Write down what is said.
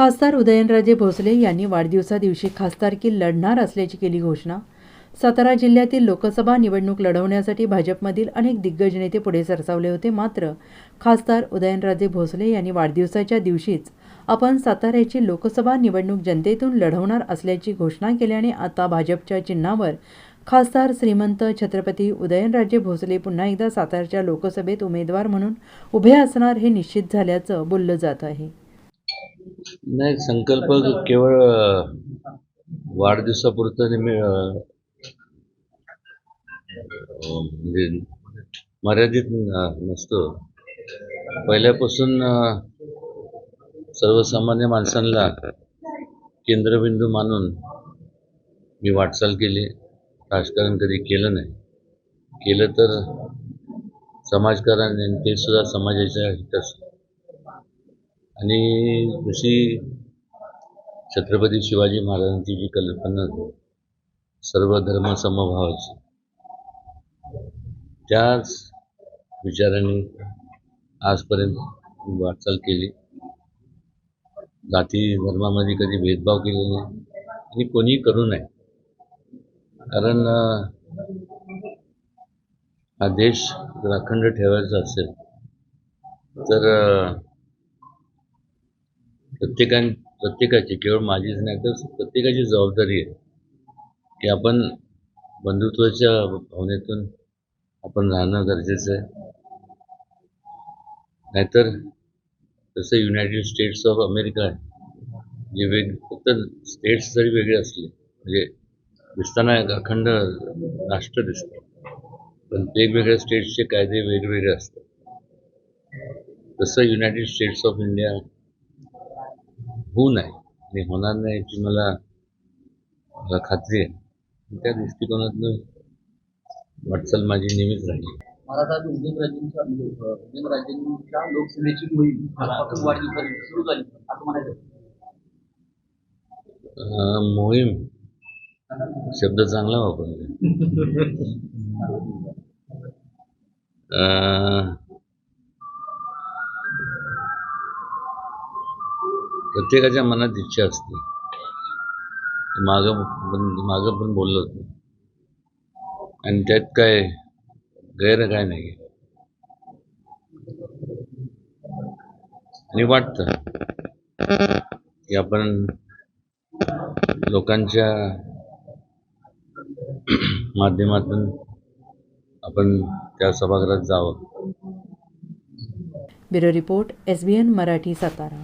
खासदार उदयनराजे भोसले यांनी वाढदिवसादिवशी खासदारकी लढणार असल्याची केली घोषणा. सातारा जिल्ह्यातील लोकसभा निवडणूक लढवण्यासाठी भाजपमधील अनेक दिग्गज नेते पुढे सरसावले होते. मात्र खासदार उदयनराजे भोसले यांनी वाढदिवसाच्या दिवशीच आपण साताऱ्याची लोकसभा निवडणूक जनतेतून लढवणार असल्याची घोषणा केल्याने आता भाजपच्या चिन्हावर खासदार श्रीमंत छत्रपती उदयनराजे भोसले पुन्हा एकदा सातारच्या लोकसभेत उमेदवार म्हणून उभे असणार हे निश्चित झाल्याचं बोललं जात आहे. नाही संकल्प केवळ वाढदिवसापुरतं नेहमी म्हणजे मर्यादित नसतो. पहिल्यापासून सर्वसामान्य माणसांना केंद्रबिंदू मानून मी वाटचाल केली. राजकारण कधी केलं नाही. केलं तर समाजकारण ते सुद्धा समाजाच्या हिताचं. आणि जशी छत्रपती शिवाजी महाराजांची जी कल्पना सर्व धर्म समभावाची त्याच विचाराने आजपर्यंत वाटचाल केली. जाती धर्मामध्ये कधी भेदभाव केलेला नाही आणि कोणीही करू नये. कारण हा देश जर अखंड ठेवायचा असेल तर प्रत्येकां प्रत्येकान प्रत्येकाची केवळ माझीच नाही तर प्रत्येकाची जबाबदारी आहे. की आपण बंधुत्वाच्या भावनेतून आपण राहणं गरजेचं आहे. नाहीतर जसं युनायटेड स्टेट्स ऑफ अमेरिका आहे जे वेग फक्त स्टेट्स जरी वेगळे असले म्हणजे दिसताना एक अखंड राष्ट्र दिसतं पण वेगवेगळ्या स्टेट्सचे कायदे वेगवेगळे असतात. तसं युनायटेड स्टेट्स ऑफ इंडिया होऊ नये आणि होणार नाही याची मला खात्री आहे. त्या दृष्टिकोनातनं वाटचाल माझी नेहमीच राहिली. उदयनराजेंच्या म्हणजे उदयनराजेंच्या मोहीम सुरू झाली. असं म्हणायचं अं, मोहीम शब्द चांगला वापरला. प्रत्येकाच्या मनात इच्छा असते. मागं पण मागं पण बोललो होतो. आणि त्यात काय गैर काय नाही आणि वाटतं की आपण लोकांच्या माध्यमातून आपण त्या सभागृहात जावं. Bureau report S B N Marathi Satara.